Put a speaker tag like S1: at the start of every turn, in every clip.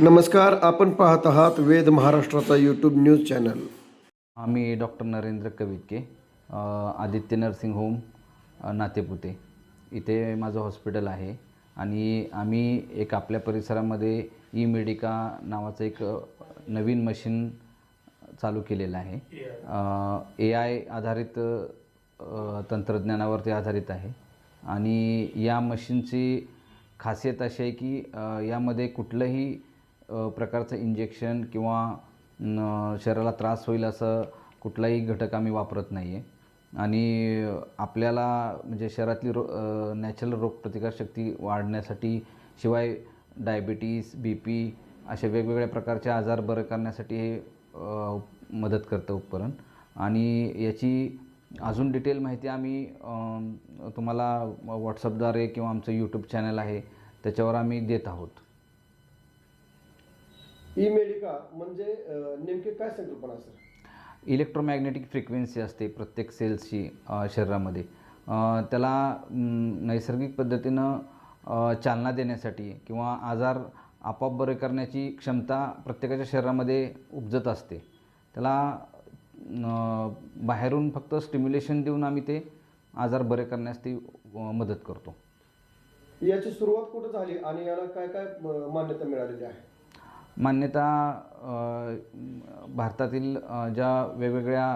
S1: नमस्कार आपण पाहत आहात वेद महाराष्ट्राचा यूट्यूब न्यूज चॅनल.
S2: आम्ही doctor Narendra Kavitke Aditya nursing home Natepute. इथे माझं हॉस्पिटल आहे आणि आम्ही एक आपल्या परिसरामध्ये ई मेडिका नावाचं एक नवीन मशीन चालू केलेलं आहे. ए आय आधारित तंत्रज्ञानावरती आधारित आहे. आणि या मशीनची खासियत अशी आहे की यामध्ये कुठलंही प्रकारचं इंजेक्शन किंवा शरीराला त्रास होईल असं कुठलाही घटक आम्ही वापरत नाही आहे आणि आपल्याला म्हणजे शरीरातली रो नॅचरल रोगप्रतिकारशक्ती वाढण्यासाठी शिवाय डायबिटीस बी पी असे वेगवेगळ्या प्रकारचे आजार बरं करण्यासाठी हे मदत करतं उपकरण. आणि याची अजून डिटेल माहिती आम्ही तुम्हाला व्हॉट्सअपद्वारे किंवा आमचं यूट्यूब चॅनल आहे त्याच्यावर आम्ही देत आहोत.
S1: ई मेडिका म्हणजे नेमके काय संकल्पना सर?
S2: इलेक्ट्रोमॅग्नेटिक फ्रिक्वेन्सी असते प्रत्येक सेल्सची शरीरामध्ये. त्याला नैसर्गिक पद्धतीनं चालना देण्यासाठी किंवा आजार आपोआप बरे करण्याची क्षमता प्रत्येकाच्या शरीरामध्ये उपजत असते. त्याला बाहेरून फक्त स्टिम्युलेशन देऊन आम्ही ते आजार बरे करण्यास ती मदत करतो.
S1: याची सुरुवात कुठं झाली आणि याला काय काय मान्यता मिळालेली आहे?
S2: मान्यता भारतातील ज्या वेगवेगळ्या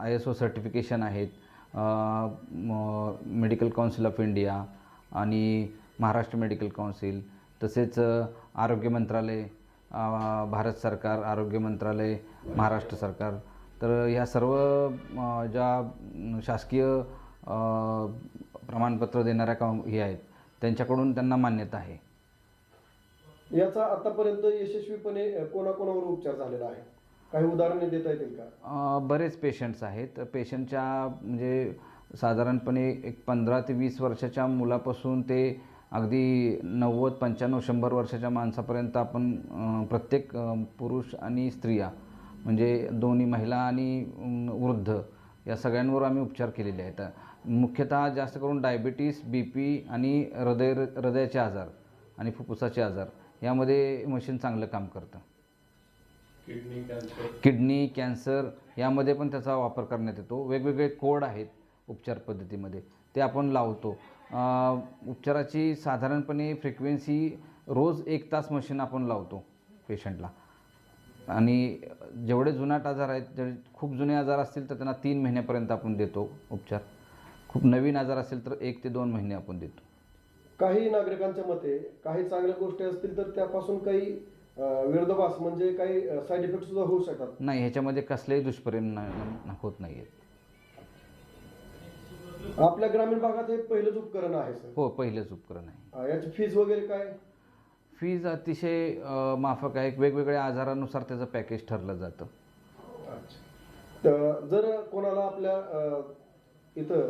S2: आय एस ओ सर्टिफिकेशन आहेत मेडिकल काउन्सिल ऑफ इंडिया आणि महाराष्ट्र मेडिकल काउन्सिल तसेच आरोग्य मंत्रालय भारत सरकार आरोग्य मंत्रालय महाराष्ट्र सरकार तर ह्या सर्व ज्या शासकीय प्रमाणपत्र देणाऱ्या का हे आहेत त्यांच्याकडून त्यांना मान्यता आहे.
S1: याचा आतापर्यंत यशस्वीपणे कोणाकोणावर उपचार झालेला आहे? काही उदाहरणे देता येतील का?
S2: बरेच पेशंट्स आहेत. पेशंटच्या म्हणजे साधारणपणे एक पंधरा ते वीस वर्षाच्या मुलापासून ते अगदी नव्वद पंच्याण्णव शंभर वर्षाच्या माणसापर्यंत आपण प्रत्येक पुरुष आणि स्त्रिया म्हणजे दोन्ही महिला आणि वृद्ध या सगळ्यांवर आम्ही उपचार केलेले आहेत. मुख्यतः जास्त करून डायबिटीस बी पी आणि हृदय हृदयाचे आजार आणि फुफ्फुसाचे आजार. यामध्ये मशीन चांगलं काम करतं. किडनी कॅन्सर यामध्ये पण त्याचा वापर करण्यात येतो. वेगवेगळे कोड आहेत उपचार पद्धतीमध्ये. ते आपण लावतो. उपचाराची साधारणपणे फ्रिक्वेन्सी रोज एक तास मशीन आपण लावतो पेशंटला आणि जेवढे जुनाट आजार आहेत जे खूप जुने आजार असतील तर त्यांना तीन महिन्यापर्यंत आपण देतो उपचार. खूप नवीन आजार असेल तर एक ते दोन महिने आपण देतो.
S1: काही नागरिकांच्या मते काही चांगल्या गोष्टी असतील तर त्यापासून काही विरोधाभास म्हणजे काही साईड इफेक्ट सुद्धा होऊ शकतात.
S2: नाही ह्याच्यामध्ये कसलेही दुष्परिणाम होत नाही आहेत
S1: आपल्या ग्रामीण भागात हे पहिलंच उपकरण आहे सर
S2: हो पहिलेच उपकरण आहे.
S1: याची फीज वगैरे काय?
S2: फीज अतिशय माफक आहे. वेगवेगळ्या आजारानुसार त्याचं पॅकेज ठरलं जातं.
S1: अच्छा. तर जर कोणाला आपल्या इथं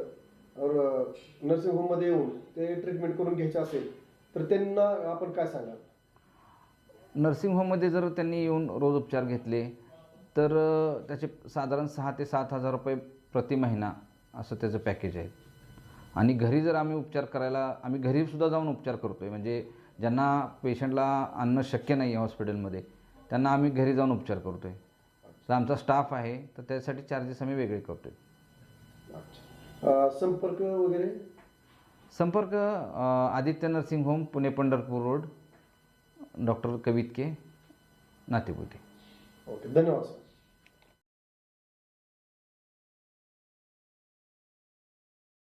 S1: नर्सिंग होममध्ये येऊन ते ट्रीटमेंट करून घ्यायचे असेल तर त्यांना आपण काय सांगाल?
S2: नर्सिंग होममध्ये जर त्यांनी येऊन रोज उपचार घेतले तर त्याचे साधारण सहा ते सात हजार रुपये प्रति महिना असं त्याचं पॅकेज आहे. आणि घरी जर आम्ही उपचार करायला आम्ही घरीसुद्धा जाऊन उपचार करतो आहे म्हणजे ज्यांना पेशंटला आणणं शक्य नाही आहे हॉस्पिटलमध्ये त्यांना आम्ही घरी जाऊन उपचार करतो आहे तर आमचा स्टाफ आहे तर त्यासाठी चार्जेस आम्ही वेगळे करतो आहे
S1: अच्छा. अ, संपर्क वगैरे?
S2: संपर्क अ, Aditya nursing home Pune Pandharpur road doctor Kavitke Natepute
S1: okay धन्यवाद सर.